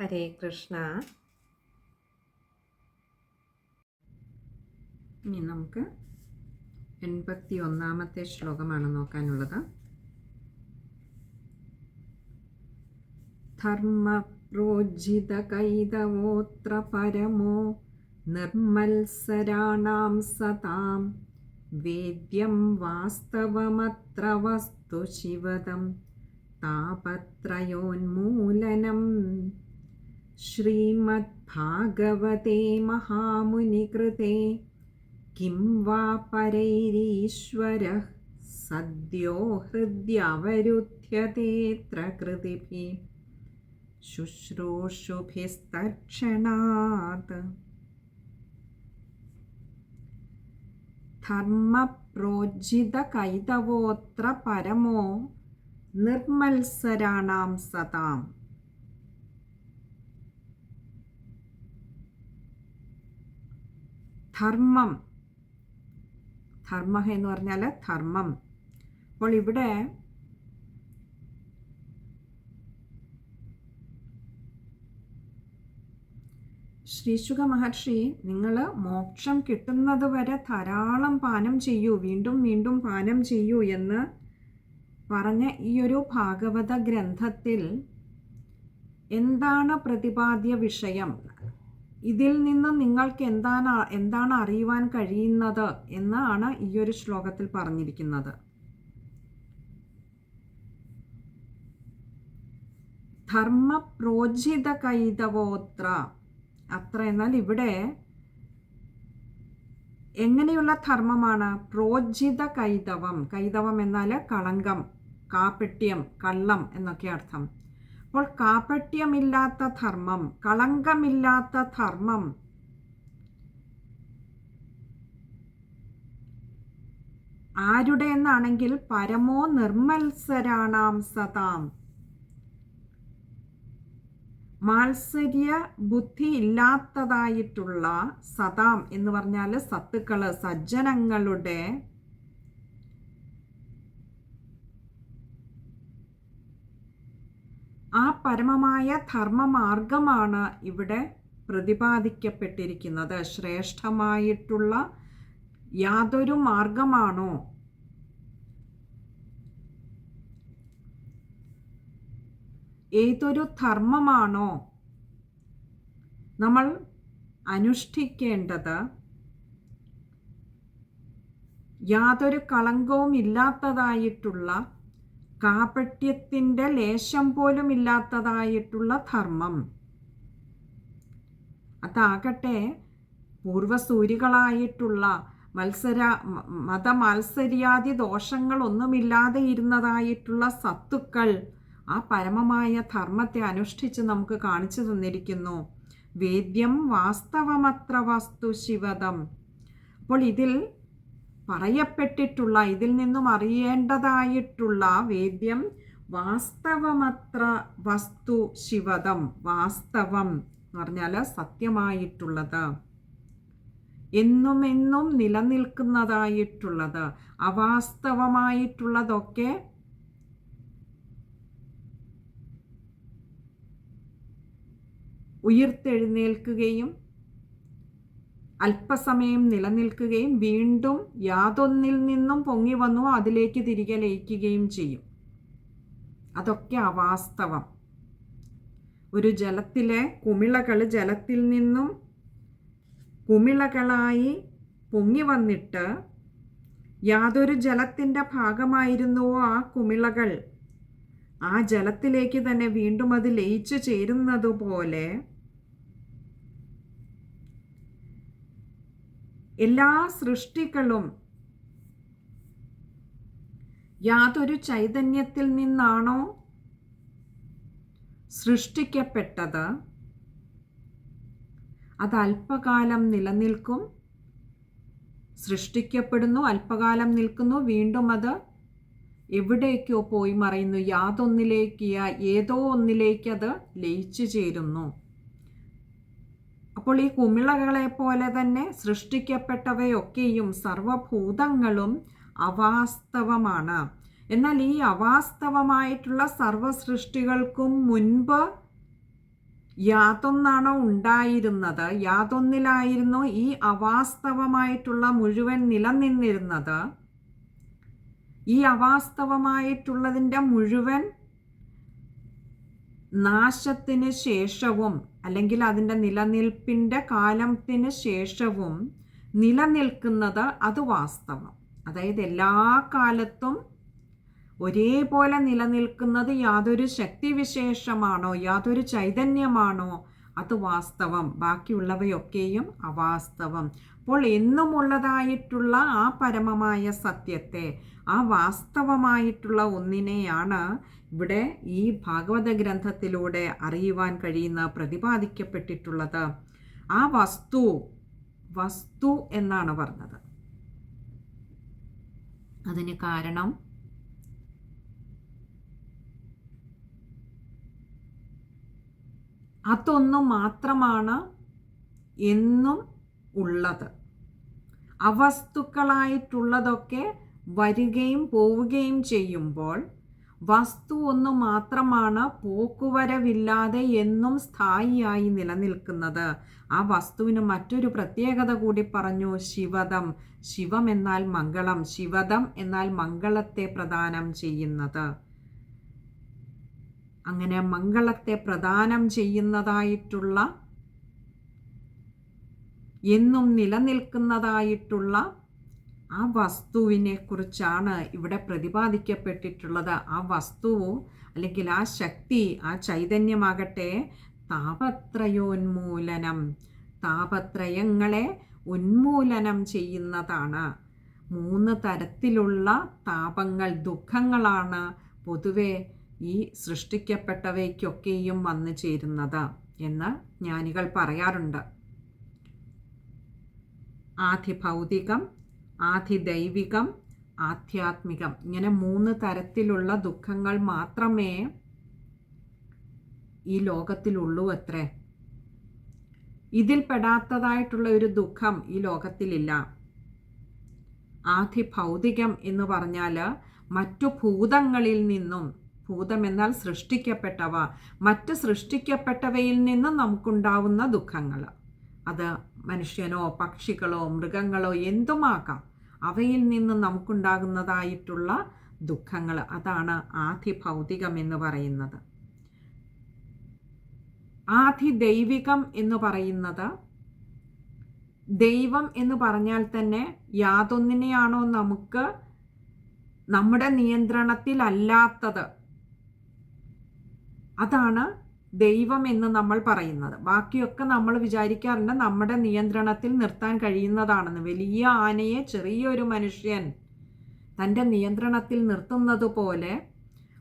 ഹരേ കൃഷ്ണ. ഇനി നമുക്ക് എൺപത്തി ഒന്നാമത്തെ ശ്ലോകമാണ് നോക്കാനുള്ളത്. ധർമ്മപ്രോജിതകൈതവോത്ര പരമോ നിർമ്മത്സരാണാം സതാം. വേദ്യം വാസ്തവമത്ര വസ്തു ശിവദം താപത്രയോന്മൂലനം ശ്രീമദ്ഭാഗവതേ മഹാമുനികൃതേ കിം വാ പരൈരീശ്വരः സദ്യോ ഹൃദ്യവരുധ്യതേത്ര കൃതിഭിः ശുശ്രൂഷുഭിസ്തക്ഷണാത് ധർമ്മപ്രോജിതകൈതവോത്ര പരമോ നിർമ്മത്സരാണാം സതാം ധർമ്മം. ധർമ്മ എന്ന് പറഞ്ഞാൽ ധർമ്മം. അപ്പോൾ ഇവിടെ ശ്രീശുഖ മഹർഷി നിങ്ങൾ മോക്ഷം കിട്ടുന്നത് വരെ ധാരാളം പാനം ചെയ്യൂ വീണ്ടും വീണ്ടും പാനം ചെയ്യൂ എന്ന് പറഞ്ഞ ഈ ഒരു ഭാഗവത ഗ്രന്ഥത്തിൽ എന്താണ് പ്രതിപാദ്യ വിഷയം? ഇതിൽ നിന്ന് നിങ്ങൾക്ക് എന്താണ് എന്താണ് അറിയുവാൻ കഴിയുന്നത് എന്നാണ് ഈ ഒരു ശ്ലോകത്തിൽ പറഞ്ഞിരിക്കുന്നത്. ധർമ്മ പ്രോജിത കൈതവോത്ര അത്ര എന്നാൽ ഇവിടെ എങ്ങനെയുള്ള ധർമ്മമാണ്? പ്രോജിത കൈതവം കൈതവം എന്നാൽ കളങ്കം കാപ്പെട്യം കള്ളം എന്നൊക്കെ അർത്ഥം. അപ്പോൾ കാപട്യമില്ലാത്ത ധർമ്മം കളങ്കമില്ലാത്ത ധർമ്മം. ആരുടെ എന്നാണെങ്കിൽ പരമോ നിർമ്മത്സരാണാം സതാം മാത്സര്യ ബുദ്ധി ഇല്ലാത്തതായിട്ടുള്ള സതാം എന്ന് പറഞ്ഞാൽ സത്തുക്കൾ സജ്ജനങ്ങളുടെ ആ പരമമായ ധർമ്മമാർഗമാണ് ഇവിടെ പ്രതിപാദിക്കപ്പെട്ടിരിക്കുന്നത്. ശ്രേഷ്ഠമായിട്ടുള്ള യാതൊരു മാർഗമാണോ? ഏതൊരു ധർമ്മമാണോ? നമ്മൾ അനുഷ്ഠിക്കേണ്ടത് യാതൊരു കളങ്കവും ഇല്ലാത്തതായിട്ടുള്ള കാപട്യത്തിന്റെ ലേശം പോലും ഇല്ലാത്തതായിട്ടുള്ള ധർമ്മം. അതാകട്ടെ പൂർവസൂരികളായിട്ടുള്ള മത്സര മതമത്സര്യാദി ദോഷങ്ങളൊന്നുമില്ലാതെ ഇരുന്നതായിട്ടുള്ള സത്തുക്കൾ ആ പരമമായ ധർമ്മത്തെ അനുഷ്ഠിച്ച് നമുക്ക് കാണിച്ചു തന്നിരിക്കുന്നു. വേദ്യം വാസ്തവമത്ര വസ്തു ശിവതം. അപ്പോൾ ഇതിൽ പറയപ്പെട്ടിട്ടുള്ള ഇതിൽ നിന്നും അറിയേണ്ടതായിട്ടുള്ള വേദ്യം വാസ്തവമത്ര വസ്തു ശിവതം വാസ്തവം എന്ന് പറഞ്ഞാൽ സത്യമായിട്ടുള്ളത്. എന്നും എന്നും നിലനിൽക്കുന്നതായിട്ടുള്ളത് അവാസ്തവമായിട്ടുള്ളതൊക്കെ ഉയർത്തെഴുന്നേൽക്കുകയും അല്പസമയം നിലനിൽക്കുകയും വീണ്ടും യാതൊന്നിൽ നിന്നും പൊങ്ങി വന്നു അതിലേക്ക് തിരികെ ലയിക്കുകയും ചെയ്യും. അതൊക്കെ അവാസ്തവം. ഒരു ജലത്തിലെ കുമിളകൾ ജലത്തിൽ നിന്നും കുമിളകളായി പൊങ്ങി വന്നിട്ട് യാതൊരു ജലത്തിന്റെ ഭാഗമായിരുന്നുവോ ആ കുമിളകൾ? ആ ജലത്തിലേക്ക് തന്നെ വീണ്ടും അത് ലയിച്ചു ചേരുന്നതുപോലെ എല്ലാ സൃഷ്ടികളും യാതൊരു ചൈതന്യത്തിൽ നിന്നാണോ സൃഷ്ടിക്കപ്പെട്ടത്? അത് അല്പകാലം നിലനിൽക്കും സൃഷ്ടിക്കപ്പെടുന്നു അല്പകാലം നിൽക്കുന്നു വീണ്ടും അത് എവിടേക്കോ പോയി മറയുന്നു. യാതൊന്നിലേക്ക് ഏതോ ഒന്നിലേക്ക് അത് ലയിച്ചു ചേരുന്നു. അപ്പോൾ ഈ കുമിളകളെ പോലെ തന്നെ സൃഷ്ടിക്കപ്പെട്ടവയൊക്കെയും സർവഭൂതങ്ങളും അവാസ്തവമാണ്. എന്നാൽ ഈ അവാസ്തവമായിട്ടുള്ള സർവ സൃഷ്ടികൾക്കും മുൻപ് യാതൊന്നാണോ ഉണ്ടായിരുന്നത്? യാതൊന്നിലായിരുന്നു ഈ അവാസ്തവമായിട്ടുള്ള മുഴുവൻ നിലനിന്നിരുന്നത്? ഈ അവാസ്തവമായിട്ടുള്ളതിന്റെ മുഴുവൻ നാശത്തിന് ശേഷവും അല്ലെങ്കിൽ അതിന്റെ നിലനിൽപ്പിന്റെ കാലത്തിന് ശേഷവും നിലനിൽക്കുന്നത് അത് വാസ്തവം. അതായത് എല്ലാ കാലത്തും ഒരേപോലെ നിലനിൽക്കുന്നത് യാതൊരു ശക്തിവിശേഷമാണോ യാതൊരു ചൈതന്യമാണോ അത് വാസ്തവം. ബാക്കിയുള്ളവയൊക്കെയും അവാസ്തവം. അപ്പോൾ എന്നുമുള്ളതായിട്ടുള്ള ആ പരമമായ സത്യത്തെ ആ വാസ്തവമായിട്ടുള്ള ഒന്നിനെയാണ് ഇവിടെ ഈ ഭാഗവത ഗ്രന്ഥത്തിലൂടെ അറിയുവാൻ കഴിയുന്ന പ്രതിപാദിക്കപ്പെട്ടിട്ടുള്ളത് ആ വസ്തു വസ്തു എന്നാണ് പറഞ്ഞത്. അതിന് കാരണം? അതൊന്നു മാത്രമാണ് എന്നും ഉള്ളത്. അവസ്തുക്കളായിട്ടുള്ളതൊക്കെ വരികയും പോവുകയും ചെയ്യുമ്പോൾ വസ്തു ഒന്ന് മാത്രമാണ് പോക്കുവരവില്ലാതെ എന്നും സ്ഥായിയായി നിലനിൽക്കുന്നത്. ആ വസ്തുവിന് മറ്റൊരു പ്രത്യേകത കൂടി പറഞ്ഞു. ശിവദം ശിവം എന്നാൽ മംഗളം. ശിവദം എന്നാൽ മംഗളത്തെ പ്രദാനം ചെയ്യുന്നത്. അങ്ങനെ മംഗളത്തെ പ്രദാനം ചെയ്യുന്നതായിട്ടുള്ള എന്നും നിലനിൽക്കുന്നതായിട്ടുള്ള ആ വസ്തുവിനെ കുറിച്ചാണ് ഇവിടെ പ്രതിപാദിക്കപ്പെട്ടിട്ടുള്ളത്. ആ വസ്തു അല്ലെങ്കിൽ ആ ശക്തി ആ ചൈതന്യമാകട്ടെ താപത്രയോന്മൂലനം താപത്രയങ്ങളെ ഉന്മൂലനം ചെയ്യുന്നതാണ്. മൂന്ന് തരത്തിലുള്ള താപങ്ങൾ ദുഃഖങ്ങളാണ് പൊതുവെ ഈ സൃഷ്ടിക്കപ്പെട്ടവയ്ക്കൊക്കെയും വന്നു ചേരുന്നത് എന്ന് ജ്ഞാനികൾ പറയാറുണ്ട്. ആധിഭൗതികം ആധിദൈവികം ആധ്യാത്മികം. ഇങ്ങനെ മൂന്ന് തരത്തിലുള്ള ദുഃഖങ്ങൾ മാത്രമേ ഈ ലോകത്തിലുള്ളൂ അത്രേ. ഇതിൽ പെടാത്തതായിട്ടുള്ള ഒരു ദുഃഖം ഈ ലോകത്തിലില്ല. ആധിഭൗതികം എന്ന് പറഞ്ഞാൽ മറ്റു ഭൂതങ്ങളിൽ നിന്നും ഭൂതം എന്നാൽ സൃഷ്ടിക്കപ്പെട്ടവ മറ്റ് സൃഷ്ടിക്കപ്പെട്ടവയിൽ നിന്നും നമുക്കുണ്ടാവുന്ന ദുഃഖങ്ങൾ അത് മനുഷ്യനോ പക്ഷികളോ മൃഗങ്ങളോ എന്തുമാകാം. അവയിൽ നിന്ന് നമുക്കുണ്ടാകുന്നതായിട്ടുള്ള ദുഃഖങ്ങൾ. അതാണ് ആധിഭൗതികം എന്ന് പറയുന്നത്. ആധിദൈവികം എന്ന് പറയുന്നത് ദൈവം എന്ന് പറഞ്ഞാൽ തന്നെ യാതൊന്നിനെയാണോ നമുക്ക് നമ്മുടെ നിയന്ത്രണത്തിലല്ലാത്തത്? അതാണ് ദൈവം എന്ന് നമ്മൾ പറയുന്നത്. ബാക്കിയൊക്കെ നമ്മൾ വിചാരിക്കാറുണ്ട് നമ്മുടെ നിയന്ത്രണത്തിൽ നിർത്താൻ കഴിയുന്നതാണെന്ന്. വലിയ ആനയെ ചെറിയൊരു മനുഷ്യൻ തന്റെ നിയന്ത്രണത്തിൽ നിർത്തുന്നത് പോലെ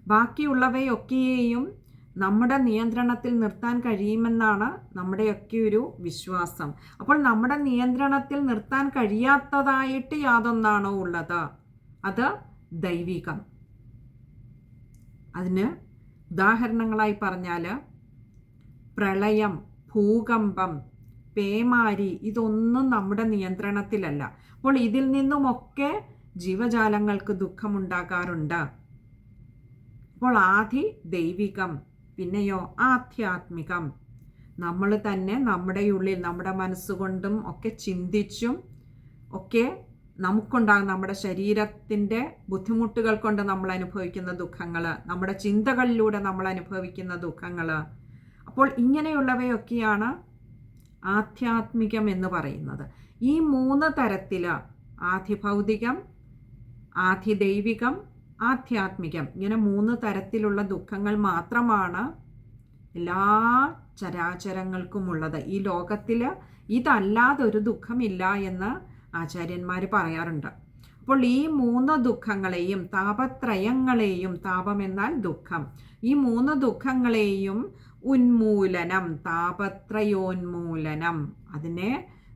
ബാക്കിയുള്ളവയൊക്കെയും നമ്മുടെ നിയന്ത്രണത്തിൽ നിർത്താൻ കഴിയുമെന്നാണ് നമ്മുടെയൊക്കെ ഒരു വിശ്വാസം. അപ്പോൾ നമ്മുടെ നിയന്ത്രണത്തിൽ നിർത്താൻ കഴിയാത്തതായിട്ട് യാതൊന്നാണോ ഉള്ളത്? അത് ദൈവികം. അതിന് ഉദാഹരണങ്ങളായി പറഞ്ഞാൽ പ്രളയം ഭൂകമ്പം പേമാരി ഇതൊന്നും നമ്മുടെ നിയന്ത്രണത്തിലല്ല. അപ്പോൾ ഇതിൽ നിന്നുമൊക്കെ ജീവജാലങ്ങൾക്ക് ദുഃഖമുണ്ടാകാറുണ്ട്. അപ്പോൾ ആദി ദൈവികം പിന്നെയോ ആധ്യാത്മികം. നമ്മൾ തന്നെ നമ്മുടെ ഉള്ളിൽ നമ്മുടെ മനസ്സുകൊണ്ടും ഒക്കെ ചിന്തിച്ചും ഒക്കെ നമുക്കുണ്ടാകും നമ്മുടെ ശരീരത്തിന്റെ ബുദ്ധിമുട്ടുകൾ കൊണ്ട് നമ്മൾ അനുഭവിക്കുന്ന ദുഃഖങ്ങൾ നമ്മുടെ ചിന്തകളിലൂടെ നമ്മൾ അനുഭവിക്കുന്ന ദുഃഖങ്ങൾ അപ്പോൾ ഇങ്ങനെയുള്ളവയൊക്കെയാണ് ആധ്യാത്മികം എന്ന് പറയുന്നത്. ഈ മൂന്ന് തരത്തിൽ ആധിഭൗതികം ആധിദൈവികം ആധ്യാത്മികം ഇങ്ങനെ മൂന്ന് തരത്തിലുള്ള ദുഃഖങ്ങൾ മാത്രമാണ് എല്ലാ ചരാചരങ്ങൾക്കുമുള്ളത്. ഈ ലോകത്തിൽ ഇതല്ലാതൊരു ദുഃഖമില്ല എന്ന് ആചാര്യന്മാർ പറയാറുണ്ട്. അപ്പോൾ ഈ മൂന്ന് ദുഃഖങ്ങളെയും താപത്രയങ്ങളെയും താപം എന്നാൽ ദുഃഖം. ഈ മൂന്ന് ദുഃഖങ്ങളെയും ഉന്മൂലനം താപത്രയോന്മൂലനം. അതിനെ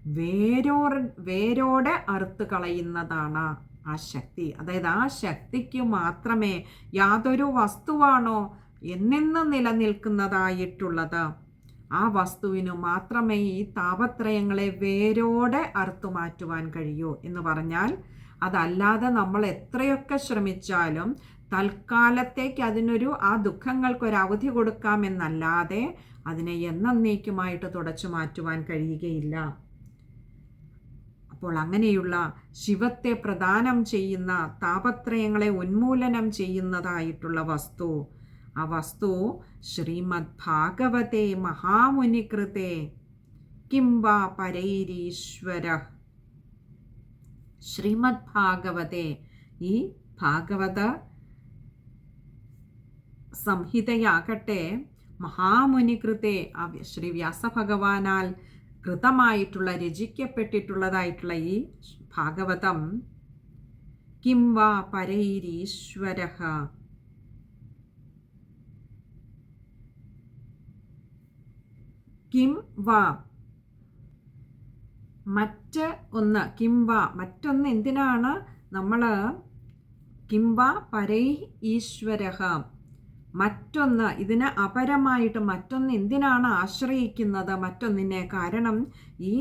വേരോ വേരോടെ അറുത്ത് കളയുന്നതാണ് ആ ശക്തി. അതായത് ആ ശക്തിക്ക് മാത്രമേ യാതൊരു വസ്തുവാണോ എന്നെന്ന് നിലനിൽക്കുന്നതായിട്ടുള്ളത്. ആ വസ്തുവിന് മാത്രമേ ഈ താപത്രയങ്ങളെ വേരോടെ അറുത്തു മാറ്റുവാൻ കഴിയൂ എന്ന് പറഞ്ഞാൽ അതല്ലാതെ നമ്മൾ എത്രയൊക്കെ ശ്രമിച്ചാലും തൽക്കാലത്തേക്ക് അതിനൊരു ആ ദുഃഖങ്ങൾക്കൊരു അവധി കൊടുക്കാമെന്നല്ലാതെ അതിനെ എന്നേക്കുമായിട്ട് തുടച്ചു മാറ്റുവാൻ കഴിയുകയില്ല. അപ്പോൾ അങ്ങനെയുള്ള ശിവത്തെ പ്രദാനം ചെയ്യുന്ന താപത്രയങ്ങളെ ഉന്മൂലനം ചെയ്യുന്നതായിട്ടുള്ള വസ്തു ആ വസ്തു ശ്രീമദ് ഭാഗവതേ മഹാമുനികൃതേ കിംബാ പരൈരീശ്വര. ശ്രീമദ് ഭാഗവതേ ഈ ഭാഗവത സംഹിതയാകട്ടെ. മഹാമുനി മഹാമുനികൃത്തെ ശ്രീ വ്യാസഭഗവാനാൽ കൃതമായിട്ടുള്ള രചിക്കപ്പെട്ടിട്ടുള്ളതായിട്ടുള്ള ഈ ഭാഗവതം. കിം വാ പരൈരീശ്വര. കിം വാ. മറ്റ് ഒന്ന് കിം വാ. മറ്റൊന്ന് എന്തിനാണ് നമ്മൾ കിംവ പരൈ ഈശ്വര. മറ്റൊന്ന് ഇതിന് അപരമായിട്ട് മറ്റൊന്ന് എന്തിനാണ് ആശ്രയിക്കുന്നത്? മറ്റൊന്നിനെ കാരണം ഈ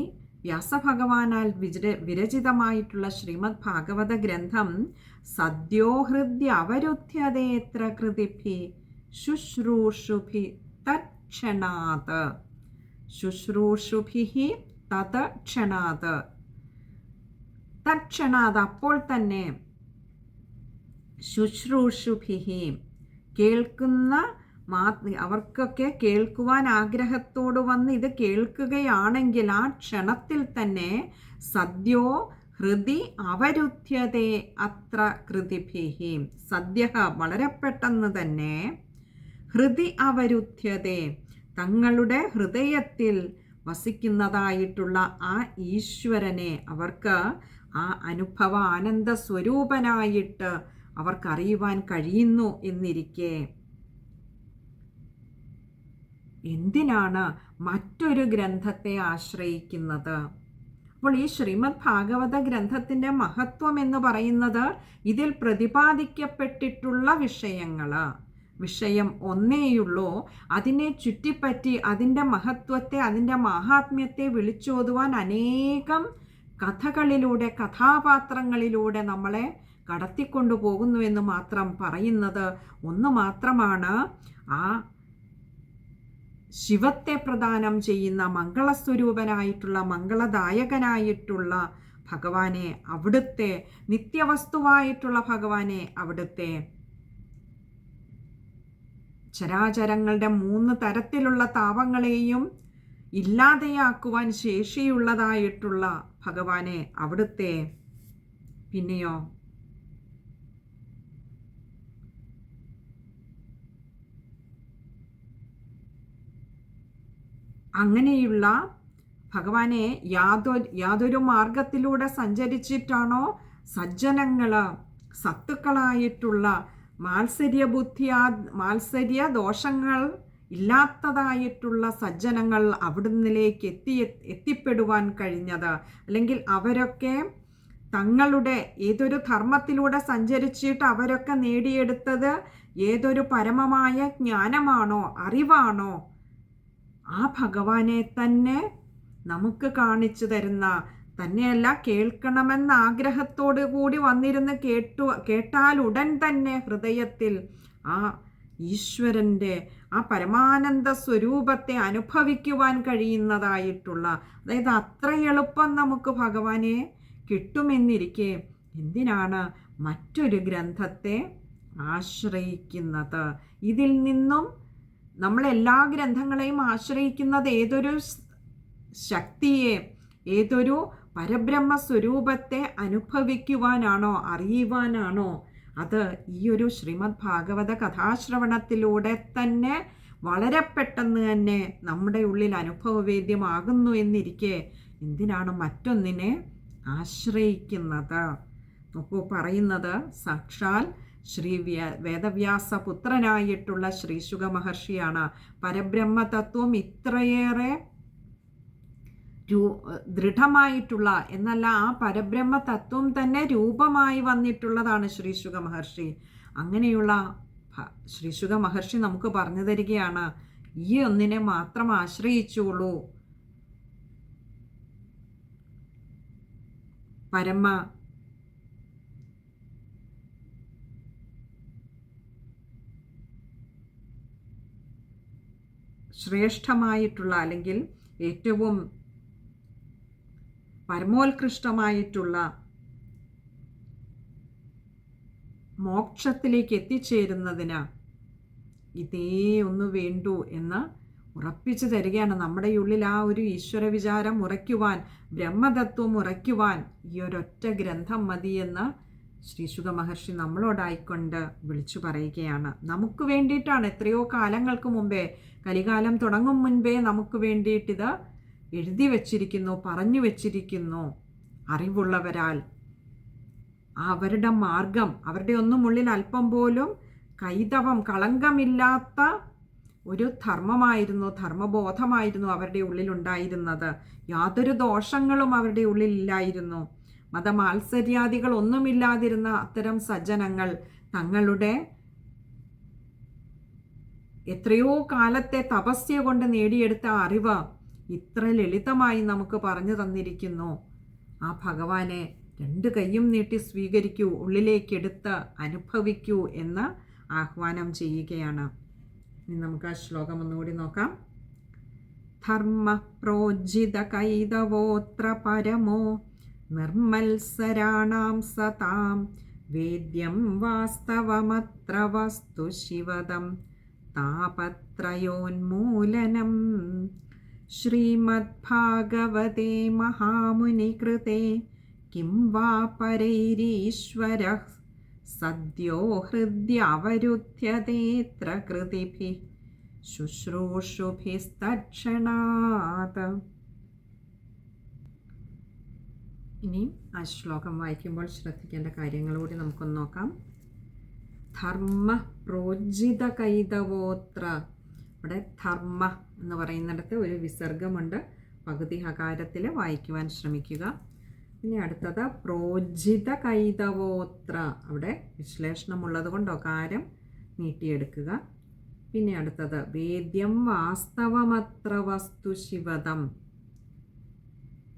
വ്യാസഭഗവാനാൽ വിര വിരചിതമായിട്ടുള്ള ശ്രീമദ് ഭാഗവത ഗ്രന്ഥം സദ്യോഹൃദ്യ അവരുദ്ധ്യതേത്ര കൃതിഭി ശുശ്രൂഷുഭി തക്ഷണാത് ശുശ്രൂഷുഭി തത് തക്ഷണാത് അപ്പോൾ തന്നെ ശുശ്രൂഷുഭി കേൾക്കുന്ന മാ അവർക്കൊക്കെ കേൾക്കുവാൻ ആഗ്രഹത്തോട് വന്ന് ഇത് കേൾക്കുകയാണെങ്കിൽ ആ ക്ഷണത്തിൽ തന്നെ സദ്യോ ഹൃതി അവരുദ്ധ്യതേ അത്ര കൃതിഭിഹി. സദ്യ വളരെ പെട്ടെന്ന് തന്നെ ഹൃതി അവരുദ്ധ്യതേ തങ്ങളുടെ ഹൃദയത്തിൽ വസിക്കുന്നതായിട്ടുള്ള ആ ഈശ്വരനെ അവർക്ക് ആ അനുഭവ ആനന്ദ സ്വരൂപനായിട്ട് അവർക്കറിയുവാൻ കഴിയുന്നു എന്നിരിക്കെ. എന്തിനാണ് മറ്റൊരു ഗ്രന്ഥത്തെ ആശ്രയിക്കുന്നത്? അപ്പോൾ ഈ ശ്രീമദ് ഭാഗവത ഗ്രന്ഥത്തിന്റെ മഹത്വം എന്ന് പറയുന്നത് ഇതിൽ പ്രതിപാദിക്കപ്പെട്ടിട്ടുള്ള വിഷയങ്ങൾ വിഷയം ഒന്നേയുള്ളൂ. അതിനെ ചുറ്റിപ്പറ്റി അതിന്റെ മഹത്വത്തെ അതിന്റെ മഹാത്മ്യത്തെ വിളിച്ചോതുവാൻ അനേകം കഥകളിലൂടെ കഥാപാത്രങ്ങളിലൂടെ നമ്മളെ കടത്തിക്കൊണ്ടു പോകുന്നുവെന്ന് മാത്രം പറയുന്നത് ഒന്ന് മാത്രമാണ്. ആ ശിവത്തെ പ്രദാനം ചെയ്യുന്ന മംഗളസ്വരൂപനായിട്ടുള്ള മംഗളദായകനായിട്ടുള്ള ഭഗവാനെ അവിടുത്തെ നിത്യവസ്തുവായിട്ടുള്ള ഭഗവാനെ അവിടുത്തെ ചരാചരങ്ങളുടെ മൂന്ന് തരത്തിലുള്ള താപങ്ങളെയും ഇല്ലാതെയാക്കുവാൻ ശേഷിയുള്ളതായിട്ടുള്ള ഭഗവാനെ അവിടുത്തെ പിന്നെയോ അങ്ങനെയുള്ള ഭഗവാനെ യാതൊ യാതൊരു മാർഗത്തിലൂടെ സഞ്ചരിച്ചിട്ടാണോ സജ്ജനങ്ങൾ സത്തുക്കളായിട്ടുള്ള മാത്സര്യ ബുദ്ധിയാ മാത്സര്യ ദോഷങ്ങൾ ഇല്ലാത്തതായിട്ടുള്ള സജ്ജനങ്ങൾ അവിടുന്നിലേക്ക് എത്തി എത്തിപ്പെടുവാൻ കഴിഞ്ഞത്? അല്ലെങ്കിൽ അവരൊക്കെ തങ്ങളുടെ ഏതൊരു ധർമ്മത്തിലൂടെ സഞ്ചരിച്ചിട്ട് അവരൊക്കെ നേടിയെടുത്തത് ഏതൊരു പരമമായ ജ്ഞാനമാണോ അറിവാണോ? ആ ഭഗവാനെ തന്നെ നമുക്ക് കാണിച്ചു തരുന്ന തന്നെയല്ല കേൾക്കണമെന്ന ആഗ്രഹത്തോടു കൂടി വന്നിരുന്ന് കേട്ടു കേട്ടാൽ ഉടൻ തന്നെ ഹൃദയത്തിൽ ആ ഈശ്വരന്റെ ആ പരമാനന്ദ സ്വരൂപത്തെ അനുഭവിക്കുവാൻ കഴിയുന്നതായിട്ടുള്ള അതായത് അത്ര എളുപ്പം നമുക്ക് ഭഗവാനെ കിട്ടുമെന്നിരിക്കെ എന്തിനാണ് മറ്റൊരു ഗ്രന്ഥത്തെ ആശ്രയിക്കുന്നത്? ഇതിൽ നിന്നും നമ്മൾ എല്ലാ ഗ്രന്ഥങ്ങളെയും ആശ്രയിക്കുന്നത് ഏതൊരു ശക്തിയെ ഏതൊരു പരബ്രഹ്മ സ്വരൂപത്തെ അനുഭവിക്കുവാനാണോ അറിയുവാനാണോ അത് ഈ ഒരു ശ്രീമദ് ഭാഗവത കഥാശ്രവണത്തിലൂടെ തന്നെ വളരെ പെട്ടെന്ന് തന്നെ നമ്മുടെ ഉള്ളിൽ അനുഭവവേദ്യമാകുന്നു എന്നിരിക്കെ എന്തിനാണ് മറ്റൊന്നിനെ ആശ്രയിക്കുന്നത്? നോക്കൂ പറയുന്നത് സാക്ഷാൽ ശ്രീ വേദവ്യാസ പുത്രനായിട്ടുള്ള ശ്രീശുഖ മഹർഷിയാണ് പരബ്രഹ്മ തത്വം ഇത്രയേറെ ദൃഢമായിട്ടുള്ള എന്നല്ല ആ പരബ്രഹ്മ തത്വം തന്നെ രൂപമായി വന്നിട്ടുള്ളതാണ് ശ്രീശുഖ മഹർഷി അങ്ങനെയുള്ള ശ്രീശുഖ മഹർഷി നമുക്ക് പറഞ്ഞു തരികയാണ് ഈ ഒന്നിനെ മാത്രം ആശ്രയിച്ചുള്ളൂ. പരമ ശ്രേഷ്ഠമായിട്ടുള്ള അല്ലെങ്കിൽ ഏറ്റവും പരമോത്കൃഷ്ടമായിട്ടുള്ള മോക്ഷത്തിലേക്ക് എത്തിച്ചേരുന്നതിന് ഇതേ ഒന്ന് വേണ്ടു എന്ന് ഉറപ്പിച്ചു തരികയാണ്. നമ്മുടെ ഉള്ളിൽ ആ ഒരു ഈശ്വര വിചാരം ഉറയ്ക്കുവാൻ ബ്രഹ്മതത്വം ഉറയ്ക്കുവാൻ ഈ ഒരൊറ്റ ഗ്രന്ഥം മതിയെന്ന് ശ്രീശുഖ മഹർഷി നമ്മളോടായിക്കൊണ്ട് വിളിച്ചു പറയുകയാണ്. നമുക്ക് വേണ്ടിയിട്ടാണ് എത്രയോ കാലങ്ങൾക്ക് മുമ്പേ കലികാലം തുടങ്ങും മുൻപേ നമുക്ക് വേണ്ടിയിട്ടിത് എഴുതി വച്ചിരിക്കുന്നു പറഞ്ഞു വച്ചിരിക്കുന്നു. അറിവുള്ളവരാൽ അവരുടെ മാർഗം അവരുടെ ഒന്നും ഉള്ളിൽ അല്പം പോലും കൈതവം കളങ്കമില്ലാത്ത ഒരു ധർമ്മമായിരുന്നു ധർമ്മബോധമായിരുന്നു അവരുടെ ഉള്ളിലുണ്ടായിരുന്നത് യാതൊരു ദോഷങ്ങളും അവരുടെ ഉള്ളിലില്ലായിരുന്നു മതമാത്സര്യാദികൾ ഒന്നുമില്ലാതിരുന്ന അത്തരം സജ്ജനങ്ങൾ തങ്ങളുടെ എത്രയോ കാലത്തെ തപസ്യ കൊണ്ട് നേടിയെടുത്ത അറിവ് ഇത്ര ലളിതമായി നമുക്ക് പറഞ്ഞു തന്നിരിക്കുന്നു. ആ ഭഗവാനെ രണ്ട് കൈയും നീട്ടി സ്വീകരിക്കൂ ഉള്ളിലേക്കെടുത്ത് അനുഭവിക്കൂ എന്ന് ആഹ്വാനം ചെയ്യുകയാണ്. ഇനി നമുക്ക് ആ ശ്ലോകം ഒന്നുകൂടി നോക്കാം. ധർമ്മ പ്രോജിത കൈതവോത്ര പരമോ നിർമ്മത്സരാണാം സതാം. വേദ്യം വാസ്തവമത്ര വസ്തു ശിവദം താപത്രയോന്മൂലനം. ശ്രീമദ്ഭാഗവതേ മഹാമുനികൃതേ കിം വാ പരൈരീശ്വരः? സദ്യോ ഹൃദ്യവരുധ്യതേത്ര കൃതിഭിः. ശുശ്രൂഷുഭിസ്തക്ഷണാത്. ഇനി ആ ശ്ലോകം വായിക്കുമ്പോൾ ശ്രദ്ധിക്കേണ്ട കാര്യങ്ങൾ കൂടി നമുക്കൊന്ന് നോക്കാം. ധർമ്മ പ്രോജിത കൈതവോത്ര. ഇവിടെ ധർമ്മ എന്ന് പറയുന്നിടത്ത് ഒരു വിസർഗമുണ്ട്. പകുതി ഹകാരത്തിൽ വായിക്കുവാൻ ശ്രമിക്കുക. ഇനി അടുത്തത് പ്രോജിത കൈതവോത്ര. അവിടെ വിശ്ലേഷണമുള്ളത് കൊണ്ട് ഒകാരം നീട്ടിയെടുക്കുക. പിന്നെ അടുത്തത് വേദ്യം വാസ്തവമത്ര വസ്തു ശിവതം.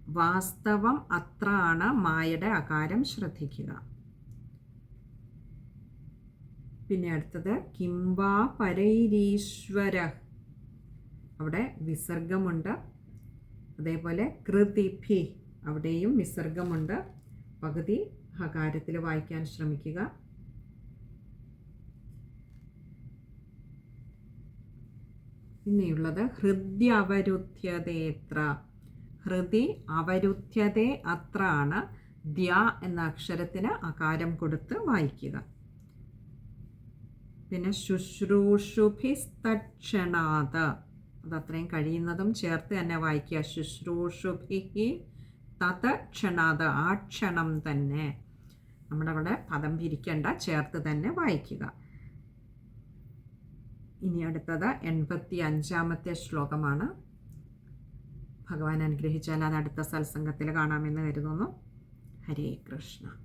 വാസ്തവം അത്രാണ് മായയുടെ അകാരം ശ്രദ്ധിക്കുക. പിന്നെ അടുത്തത് കിംവാ പരൈരീശ്വര. അവിടെ വിസർഗമുണ്ട്. അതേപോലെ കൃതിഭി അവിടെയും വിസർഗമുണ്ട്. പകുതി ഹകാരത്തിൽ വായിക്കാൻ ശ്രമിക്കുക. പിന്നെയുള്ളത് ഹൃദ്യവരുദ്ധ്യതേത്ര. ഹൃദി അവരുദ്ധ്യതേ അത്രാണ് ദ്യ എന്ന അക്ഷരത്തിന് അകാരം കൊടുത്ത് വായിക്കുക. പിന്നെ ശുശ്രൂഷുഭിസ്തക്ഷണാത്. അതത്രയും കഴിയുന്നതും ചേർത്ത് തന്നെ വായിക്കുക. ശുശ്രൂഷുഭി തത് ക്ഷണാത്. ആ ക്ഷണം തന്നെ നമ്മുടെ അവിടെ പദം പിരിക്കേണ്ട ചേർത്ത് തന്നെ വായിക്കുക. ഇനി അടുത്തത് എൺപത്തി അഞ്ചാമത്തെ ശ്ലോകമാണ്. ഭഗവാൻ അനുഗ്രഹിച്ചാൽ അത് അടുത്ത സത്സംഗത്തിൽ കാണാമെന്ന് കരുതുന്നു. ഹരേ കൃഷ്ണ.